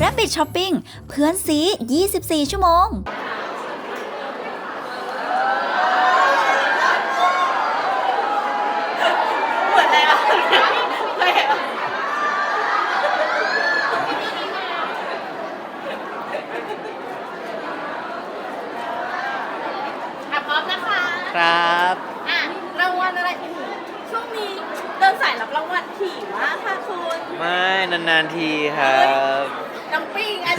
Rabbit Shopping เพื่อนซี 24 ชั่วโมง เหมือนอะไรล่ะเคยเห็นปะอะพร้อมนะคะ ครับ อะรางวัลอะไรที่ ช่วงนี้เดินสายรับรางวัลถี่มากค่ะคุณไม่นานๆทีครับ น้ำปิ้งอัน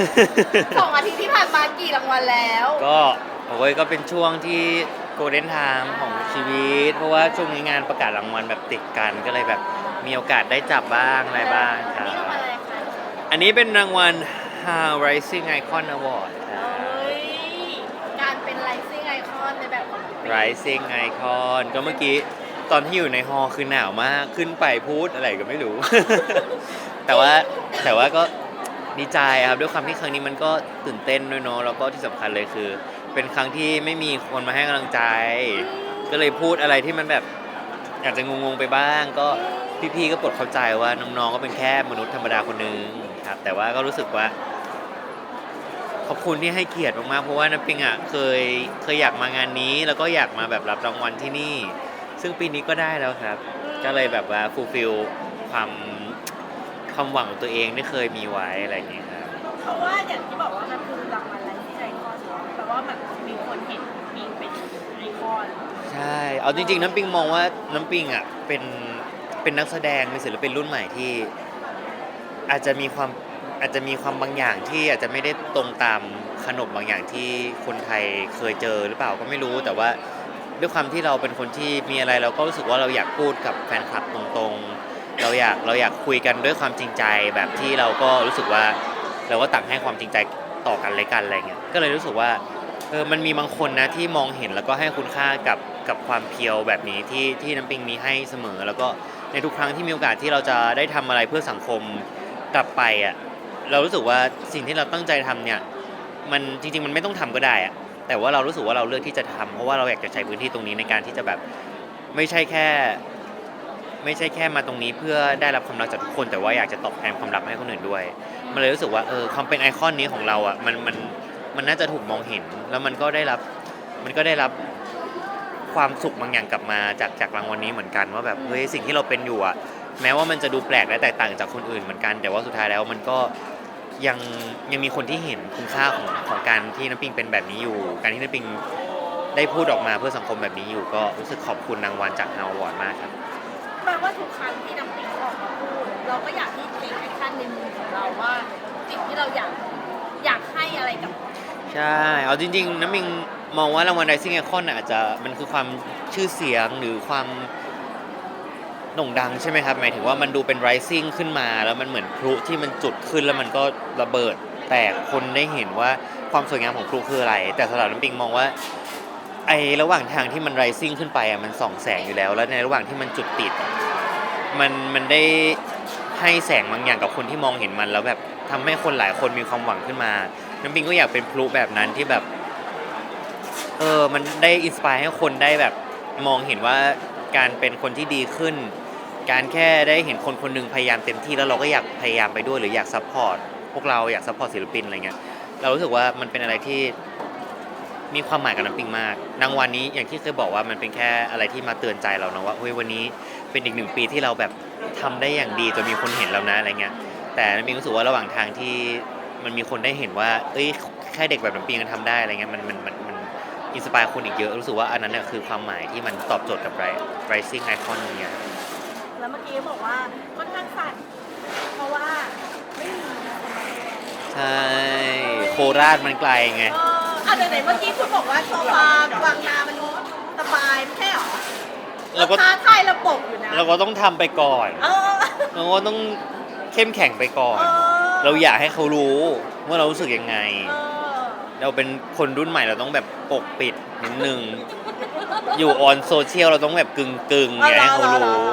สองอาทิตย์ที่ผ่านมากี่รางวัลแล้ว ก็โอ้ยก็เป็นช่วงที่โกลเด้นไทม์ของชีวิต เพราะว่าช่วงนี้งานประกาศรางวัลแบบติดกันก็เลยแบบมีโอกาสได้จับบ้างอะไรบ้างครันี่รางวัลบอะไรคะอันนี้เป็นรางวัล How Rising Icon Award ครับ เอ้ยการเป็น rising icon ในแบบของน้ำปิ้ง Rising Icon ก็เมื่อกี้ ตอนที่อยู่ในฮอคือหนาวมากขึ้นไปพูดอะไรก็ไม่รู้ แต่ว่าแต่ว่าก็ดีใจครับด้วยความที่ครั้งนี้มันก็ตื่นเต้นด้วยเนาะแล้วก็ที่สำคัญเลยคือ เป็นครั้งที่ไม่มีคนมาให้กำลังใจ ก็เลยพูดอะไรที่มันแบบอาจจะงงๆไปบ้าง ก็พี่ๆก็ปลดเข้าใจว่าน้องๆก็เป็นแค่มนุษย์ธรรมดาคนนึงครับ แต่ว่าก็รู้สึกว่าขอบคุณที่ให้เกียรติมากๆเพราะว่าน้ำปิงอะเคยเคยอยากมางานนี้ แล้วก็อยากมาแบบรับรางวัลที่นี่ ซึ่งปีนี้ก็ได้แล้วครับ ก็เลยแบบว่าฟูลฟิลความความหวังของตัวเองที่เคยมีไว้อะไรอย่างเงี้ยครับเพราะว่าอย่างที่บอกว่ามันคือรางวัล rising icon เนอะแปลว่าแบบมีคนเห็นมีเป็นไอคอนใช่ เอาจริง ๆ น้ำปิงมองว่าน้ำปิงอะเป็นเป็นนักแสดงเป็นศิลปินรุ่นใหม่ที่ อาจจะมีความอาจจะมีความบางอย่างที่อาจจะไม่ได้ตรงตามขนบบางอย่างที่คนไทยเคยเจอหรือเปล่าก็ไม่รู้แต่ว่า ด้วยความที่เราเป็นคนที่มีอะไรเราก็รู้สึกว่าเราอยากพูดกับแฟนคลับตรงๆ เราอยากเราอยากคุยกันด้วยความจริงใจแบบที่เราก็รู้สึกว่าเราก็ต่างให้ความจริงใจต่อกันเลยกันอะไรเงี้ยก็เลยรู้สึกว่าเออมันมีบางคนนะที่มองเห็นแล้วก็ให้คุณค่ากับกับความเพียวแบบนี้ที่ที่น้ำปิงมีให้เสมอ แล้วก็ในทุกครั้งที่มีโอกาสที่เราจะได้ทำอะไรเพื่อสังคมกลับไปอะเรารู้สึกว่าสิ่งที่เราตั้งใจทำเนี่ยมันจริง ๆ มันไม่ต้องทำก็ได้อะ แต่ว่าเรารู้สึกว่าเราเลือกที่จะทำเพราะว่าเราอยากจะใช้พื้นที่ตรงนี้ในการที่จะแบบไม่ใช่แค่ ไม่ใช่แค่มาตรงนี้เพื่อได้รับความรักจากทุกคน แต่ว่าอยากจะตอบแทนความรักให้คนอื่นด้วย มันเลยรู้สึกว่าเออความเป็นไอคอนนี้ของเราอะมันมันมันน่าจะถูกมองเห็น แล้วมันก็ได้รับมันก็ได้รับความสุขบางอย่างกลับมาจากจากรางวัลนี้เหมือนกันว่าแบบเฮ้ยสิ่งที่เราเป็นอยู่อะแม้ว่ามันจะดูแปลกและแตกต่างจากคนอื่นเหมือนกัน แต่ว่าสุดท้ายแล้วมันก็ ยังยังมีคนที่เห็นคุณค่าของของการที่น้ำปิงเป็นแบบนี้อยู่ การที่น้ำปิงได้พูดออกมาเพื่อสังคมแบบนี้อยู่ ก็รู้สึกขอบคุณรางวัลจากฮาววอร์ดมากครับแปลว่าทุกครั้งที่น้ำปิงออกมาพูด เราก็อยากที่เทคแอคชั่นในมุมของเราว่าสิ่งที่เราอยากอยากให้อะไรกับ ใช่เอาจริง ๆ น้ำมิงมองว่ารางวัล Rising Icon น่ะอาจจะมันคือความชื่อเสียงหรือความ โด่งดังใช่ไหมครับหมายถึงว่ามันดูเป็น rising ขึ้นมา แล้วมันเหมือนพลุที่มันจุดขึ้นแล้วมันก็ระเบิด แตกคนได้เห็นว่าความสวยงามของพลุคืออะไร แต่สำหรับน้ำปิงมองว่าไอ้ระหว่างทางที่มัน rising ขึ้นไปอะมันส่องแสงอยู่แล้ว แล้วในระหว่างที่มันจุดติด มันมันได้ให้แสงบางอย่างกับคนที่มองเห็นมันแล้วแบบทำให้คนหลายคนมีความหวังขึ้นมา น้ำปิงก็อยากเป็นพลุแบบนั้นที่แบบ เออ มันได้อินสปายให้คนได้แบบมองเห็นว่าการเป็นคนที่ดีขึ้น การแค่ได้เห็นคนคนหนึ่งพยายามเต็มที่แล้วเราก็อยากพยายามไปด้วยหรืออยากซัพพอร์ตพวกเราอยากซัพพอร์ตศิลปินอะไรเงี้ยเรารู้สึกว่ามันเป็นอะไรที่มีความหมายกับน้ำปิงมากรางวัลนี้อย่างที่เคยบอกว่ามันเป็นแค่อะไรที่มาเตือนใจเราเนาะว่าเฮ้ยวันนี้เป็นอีกหนึ่งปีที่เราแบบทำได้อย่างดีจนมีคนเห็นแล้วนะอะไรเงี้ยแต่น้ำปิงรู้สึกว่าระหว่างทางที่มันมีคนได้เห็นว่า เอ้ยแค่เด็กแบบน้ำปิงก็ทำได้อะไรเงี้ยมันมันมันมันอินสปายคนอีกเยอะรู้สึกว่าอันนั้นเนี่ยคือความหมายที่มันตอบโจทย์กับไร rising icon เนี่ย แล้วเมื่อกี้บอกว่าค่อนข้างสั่นเพราะว่าไม่มีคนมาแสดงใช่ โคราชมันไกลไง เอออะไหนๆเมื่อกี้คุณบอกว่าโซฟาบางนามันสบายไม่ใช่หรอเราก็ท้าทายระบบอยู่นะเราก็ต้องทำไปก่อน เออ เราก็ต้องเข้มแข็งไปก่อน เออ เราอยากให้เขารู้ว่าเรารู้สึกยังไง เออเราเป็นคนรุ่นใหม่เราต้องแบบปกปิดนิดนึง อยู่ออนโซเชียลเราต้องแบบกึ่งกึ่งๆอยากให้เขารู้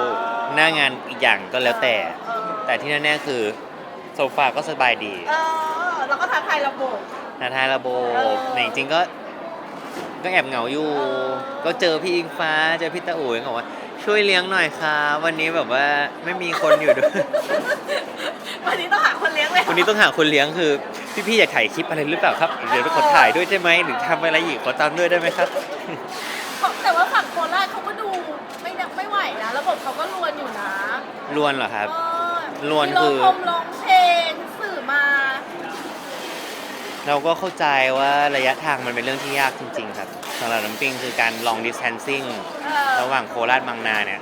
หน้างานอีกอย่างก็แล้วแต่ เออแต่ที่แน่ๆคือโซฟาก็สบายดีเออเราก็ท้าทายระบบท้าทายระบเออบในจริงๆก็ ก็แอบเหงาอยู่เออก็เจอพี่อิงฟ้าเจอพี่ตาอู๋เขาบอกว่า ช่วยเลี้ยงหน่อยครับวันนี้แบบว่าไม่มีคนอยู่ด้วย วันนี้ต้องหาคนเลี้ยงเลยวันนี้ต้องหาคนเลี้ยงคือ พี่ๆอยากถ่ายคลิปอะไรหรือเปล่าครับ เดี๋ยวขอถ่ายด้วยได้ไหมหรือทำอะไรอีกขอตามด้วยได้ไหมครับ ลวนเหรอครับเออรวนคือ มีร้องพรมร้องเพลงสื่อมาเราก็เข้าใจว่าระยะทางมันเป็นเรื่องที่ยากจริง ๆ ครับสำหรับน้ำปิงคือการ long distancing เออระหว่างโคราชบางนาเนี่ย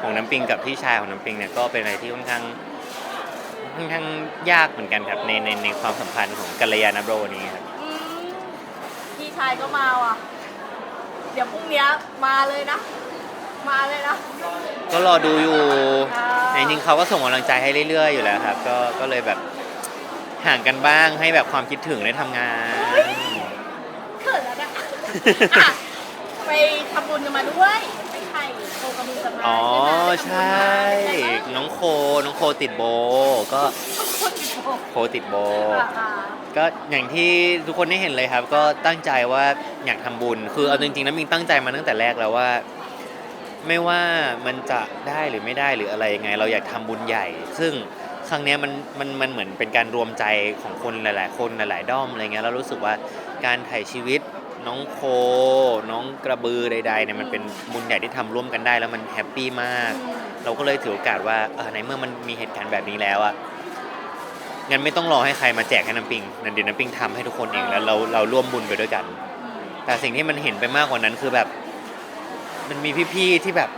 ของน้ำปิงกับพี่ชายของน้ำปิงเนี่ยก็เป็นอะไรที่ค่อนข้างค่อนข้างยากเหมือนกันครับในในในความสัมพันธ์ของกัลยาณโบรนี้ครับ อืมพี่ชายก็มาว่ะ เดี๋ยวพรุ่งนี้มาเลยนะ มาเลยนะ ก็รอดูอยู่อ่าแต่จริงๆเขาก็ส่งกำลังใจให้เรื่อยๆ อยู่แล้วครับ ก็ก็เลยแบบห่างกันบ้างให้แบบความคิดถึงได้ทำงาน เขินแล้วนะอะไปทำบุญกันมาด้วยไปไข่โคกระบือกันมาอ๋อใช่ใช่ไหมน้องโคน้องโคติดโบ ก็คนติดโบโคติดโบอ่าอ่าก็อย่างที่ทุกคนได้เห็นเลยครับ ก็ตั้งใจว่าอยากทำบุญ คือเอาจริงๆนะมิงตั้งใจมาตั้งแต่แรกแล้วว่า ไม่ว่ามันจะได้หรือไม่ได้หรืออะไรยังไง เราอยากทำบุญใหญ่ ซึ่งครั้งนี้มันมันมันเหมือนเป็นการรวมใจของคนหลาย ๆ คนหลายๆด้อมอะไรเงี้ยแล้วรู้สึกว่าการถ่ายชีวิตน้องโค น้องกระบือใดๆเนี่ยมันเป็นบุญใหญ่ที่ทำร่วมกันได้ แล้วมันแฮปปี้มาก เราก็เลยถือโอกาสว่าเออในเมื่อมันมีเหตุการณ์แบบนี้แล้วอะงั้นไม่ต้องรอให้ใครมาแจกให้น้ำปิงนั่นเดี๋ยวน้ำปิงทำให้ทุกคนเองแล้วเราเราร่วมบุญไปด้วยกัน แต่สิ่งที่มันเห็นไปมากกว่านั้นคือแบบ มันมีพี่ๆที่แบบ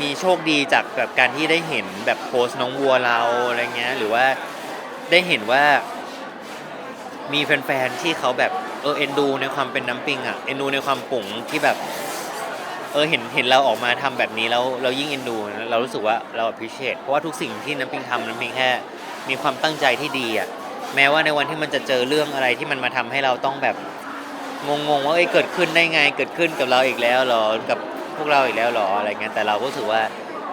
มีโชคดีจากแบบการที่ได้เห็นแบบโพสต์น้องวัวเราอะไรเงี้ย หรือว่าได้เห็นว่า มีแฟนๆที่เขาแบบเออเอ็นดูในความเป็นน้ำปิงอะเอ็นดูในความปุ๋งที่แบบ เออเห็นเห็นเราออกมาทำแบบนี้แล้วเรายิ่งเอ็นดูนะเรารู้สึกว่าเรา appreciate เพราะว่าทุกสิ่งที่น้ำปิงทำน้ำปิงแค่มีความตั้งใจที่ดีอะแม้ว่าในวันที่มันจะเจอเรื่องอะไรที่มันมาทำให้เราต้องแบบงงๆว่าเอ้ยเกิดขึ้นได้ไง เกิดขึ้นกับเราอีกแล้วหรอกับ พวกเราอีกแล้วหรออะไรเงี้ยแต่เราก็รู้สึกว่า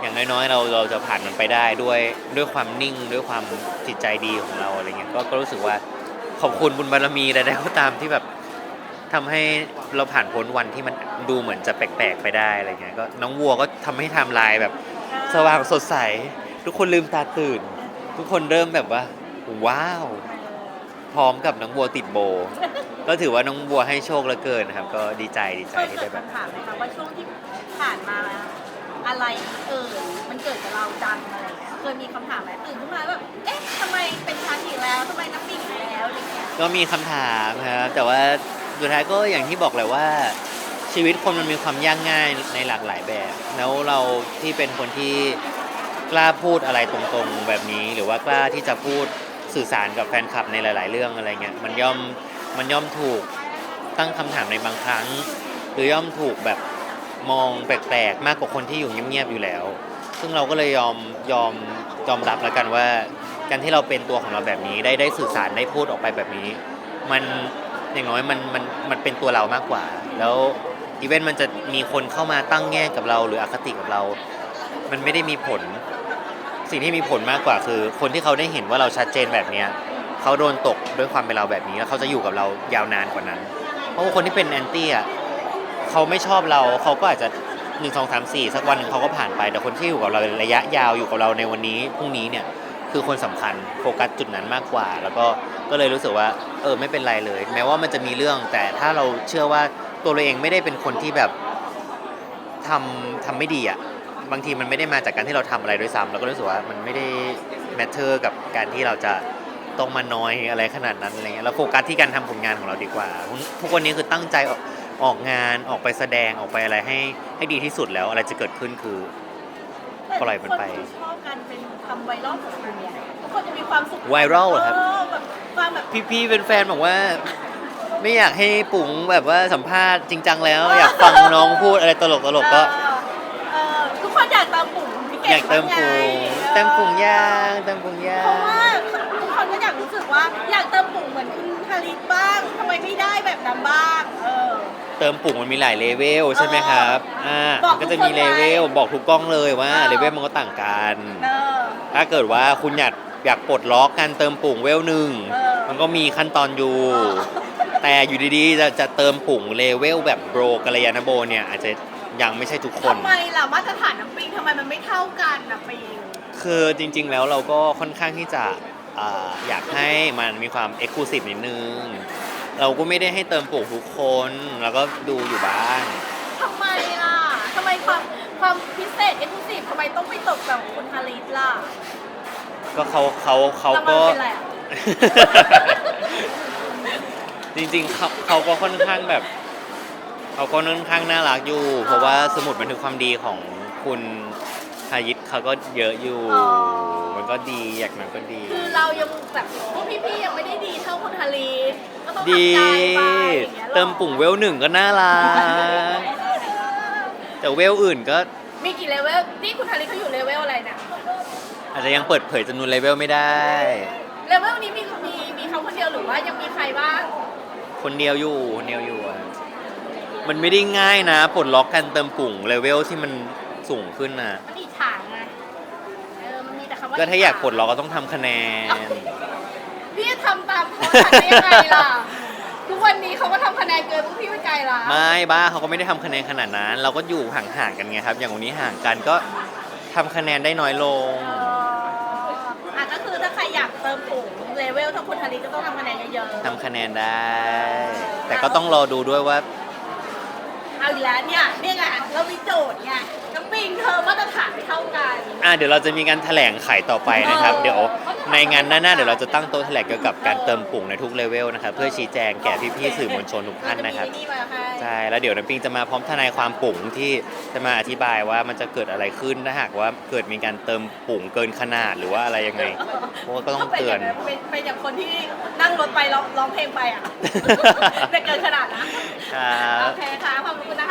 อย่างน้อยๆเราเราจะผ่านมันไปได้ด้วยด้วยความนิ่งด้วยความจิตใจดีของเราอะไรเงี้ยก็ก็รู้สึกว่าขอบคุณบุญบารมีใดๆก็ตามที่แบบทำให้เราผ่านพ้นวันที่มันดูเหมือนจะแปลกๆไปได้อะไรเงี้ยก็น้องวัวก็ทำให้ไทม์ไลน์แบบ สว่างสดใส ทุกคนลืมตาตื่น ทุกคนเริ่มแบบว่า ว้าว พร้อมกับน้องวัวติดโบ ก็ถือว่าน้องวัวให้โชคเหลือเกินนะครับ ก็ดีใจดีใจที่ได้แบบถามไหมคะว่าช่วงที่ ผ่านมาอะไรเอ่ยมันเกิดกับเราจังอะไรเงี้ยเคยมีคำถามไหมตื่นขึ้นมาแบบเอ๊ะทำไมเป็นชั้นอีกแล้วทำไมน้ำปิงแล้วอะไรเงี้ยก็มีคำถามครับ แต่ว่าสุดท้ายก็อย่างที่บอกแหละว่า ชีวิตคนมันมีความยากง่ายในหลากหลายแบบ แล้วเราที่เป็นคนที่กล้าพูดอะไรตรงๆแบบนี้ หรือว่ากล้าที่จะพูดสื่อสารกับแฟนคลับในหลาย ๆ เรื่องอะไรเงี้ยมันย่อมมันย่อมถูกตั้งคำถามในบางครั้ง หรือย่อมถูกแบบ มองแปลกๆ มากกว่าคนที่อยู่เงียบๆอยู่แล้ว ซึ่งเราก็เลยยอมยอมยอมรับแล้วกันว่า การที่เราเป็นตัวของเราแบบนี้ได้ได้สื่อสารได้พูดออกไปแบบนี้ มันอย่างน้อยมันมันมันเป็นตัวเรามากกว่า แล้วอีเวนต์มันจะมีคนเข้ามาตั้งแง่กับเรา หรืออคติกับเรา มันไม่ได้มีผล สิ่งที่มีผลมากกว่าคือ คนที่เขาได้เห็นว่าเราชัดเจนแบบเนี้ยเขาโดนตกด้วยความเป็นเราแบบนี้แล้วเขาจะอยู่กับเรายาวนานกว่านั้น เพราะว่าคนที่เป็นแอนตี้อะ เขาไม่ชอบเราเขาก็อาจจะหนึ่งสองสามสี่สักวันหนึ่งเขาก็ผ่านไป แต่คนที่อยู่กับเราระยะยาวอยู่กับเราในวันนี้พรุ่งนี้เนี่ยคือคนสำคัญโฟกัสจุดนั้นมากกว่า แล้วก็ก็เลยรู้สึกว่า เออไม่เป็นไรเลย แม้ว่ามันจะมีเรื่อง แต่ถ้าเราเชื่อว่าตัวเราเองไม่ได้เป็นคนที่แบบทำทำไม่ดีอะบางทีมันไม่ได้มาจากการที่เราทำอะไรด้วยซ้ำเราก็รู้สึกว่ามันไม่ได้แมทเทอร์กับการที่เราจะต้องมาน้อยอะไรขนาดนั้นอะไรเงี้ยเราโฟกัสที่การทำผลงานของเราดีกว่าทุกวันนี้คือตั้งใจ ออกออกงานออกไปแสดงออกไปอะไรให้ให้ดีที่สุดแล้ว อะไรจะเกิดขึ้นคือ ปล่อยมันไปแต่ทุกคนชอบกันเป็นทำไวรัลของคุณเนี่ยทุกคนจะมีความสุขไวรัลเหรอครับ เออแบบความแบบพี่ๆเป็นแฟนบอกว่า ไม่อยากให้ปุ๋งแบบว่าสัมภาษณ์จริงจังแล้ว อยากฟังน้องพูดอะไรตลกๆก็ เออเออทุกคนอยากเติมปุ่มพี่เก่งอยากเติมปุ๋งบ้างไงเติมปุ๋งย่างเติมปุ๋งย่าเพราะง ว่าทุก คนก็อยากรู้สึกว่า อยากเติมปุ่มเหมือนคุณฮาริสบ้างทำไมไม่ได้แบบนั้นบ้าง เออ เติมปุ๋งมันมีหลายเลเวลใช่ไหมครับอ่าบอกมันก็จะมีทุกคนเลเวลไว้บอกทุกกล้องเลยว่าเออ เลเวลมันก็ต่างกัน เออ ถ้าเกิดว่าคุณอยากอยากปลดล็อกการเติมปุ๋งเวลหนึ่งเออมันก็มีขั้นตอนอยู่แต่อยู่ดีๆจะจะเติมปุ๋งเลเวลแบบโบรกัลยาณโบเนี่ยอาจจะยังไม่ใช่ทุกคน ทำไมล่ะมาตรฐานน้ำปิงทำไมมันไม่เท่ากันน้ำปิง คือจริงๆแล้วเราก็ค่อนข้างที่จะ อ่าอยากให้มันมีความเอ็กซ์คลูซีฟนิดนึง เราก็ไม่ได้ให้เติมปุ่งทุกคน แล้วก็ดูอยู่บ้าง ทำไมล่ะทำไมความความพิเศษเอ็กซ์คลูซีฟทำไมต้องไปตกแบบคุณฮาริสล่ะก็เขาเขาเขาแล้วมันก็ เป็นอะไรอะจริงๆเขาเขาก็ค่อนข้างแบบเขาก็ค่อนข้างน่ารักอยู่ เพราะว่าสมุดบันทึกความดีของคุณฮายิตเขาก็เยอะอยู่มันก็ดีอย่างนั้นก็ดี คือเรายังแบบพวกพี่ๆยังไม่ได้ดีเท่าคุณฮาริสก็ต้องดี ทำใจไปอย่างเงี้ยหรอเติมปุ่งเวลหนึ่งก็น่ารัก แต่เวลอื่นก็มีกี่เลเวลนี่คุณฮาริสเขาอยู่เลเวลอะไรเนี่ยอาจจะยังเปิดเผยจำนวนเลเวลไม่ได้ เลเวลนี้มีมีมีเขาคนเดียวหรือว่ายังมีใครบ้างคนเดียวอยู่คนเดียวอยู่อะมันไม่ได้ง่ายนะปลดล็อกการเติมปุ่งเลเวลที่มันสูงขึ้นนะมันอีฉางไงเออมันมีแต่คำว่า ก็ถ้าอยากปลดฉล็อกก็ต้องทำคะแนน พี่จะทำตามเขาทันได้ยังไงล่ะ ทุกวันนี้เขาก็ทำคะแนนเกินพวกพี่ไปไกลละไม่บ้าเขาก็ไม่ได้ทำคะแนนขนาดนั้น เราก็อยู่ห่างๆกันไงครับ อย่างวันนี้ห่างกันก็ทำคะแนนได้น้อยลง เอออะก็คือถ้าใครอยากเติมปุ่งเลเวลถ้าคุณฮาริสก็ต้องทำคะแนนเยอะๆ ทำคะแนนได้ แต่ก็ต้องรอดูด้วยว่าเอาอีก แล้วเนี่ยเนี่ยไงเรามีโจทย์ไงน้ำปิงเธอมาตรฐานไม่เท่ากัน อะเดี๋ยวเราจะมีการแถลงไขต่อไปนะครับเออเดี๋ยวในงานหน้าๆเดี๋ยวเราจะตั้งโต๊ะแถลงเกี่ยวกับการเติมปุ่งในทุกเลเวลนะครับเพื่อชี้แจงแก่พี่ๆสื่อมวลชนทุกท่านนะครับเาจมีนี่มาให้ ใช่แล้วเดี๋ยวน้ำปิงจะมาพร้อมทนายความปุ่งที่จะมาอธิบายว่ามันจะเกิดอะไรขึ้นถ้าหากว่าเกิดมีการเติมปุ่งเกินขนาดหรือว่าอะไรยังไงเพราะว่าก็ต้องเตือนเป็นเป็นอย่างคนที่นั่งรถไปร้องร้องเพลงไปอะไม่เกินขนาดนะครับ โอเคค่ะขอบคุณนะคะ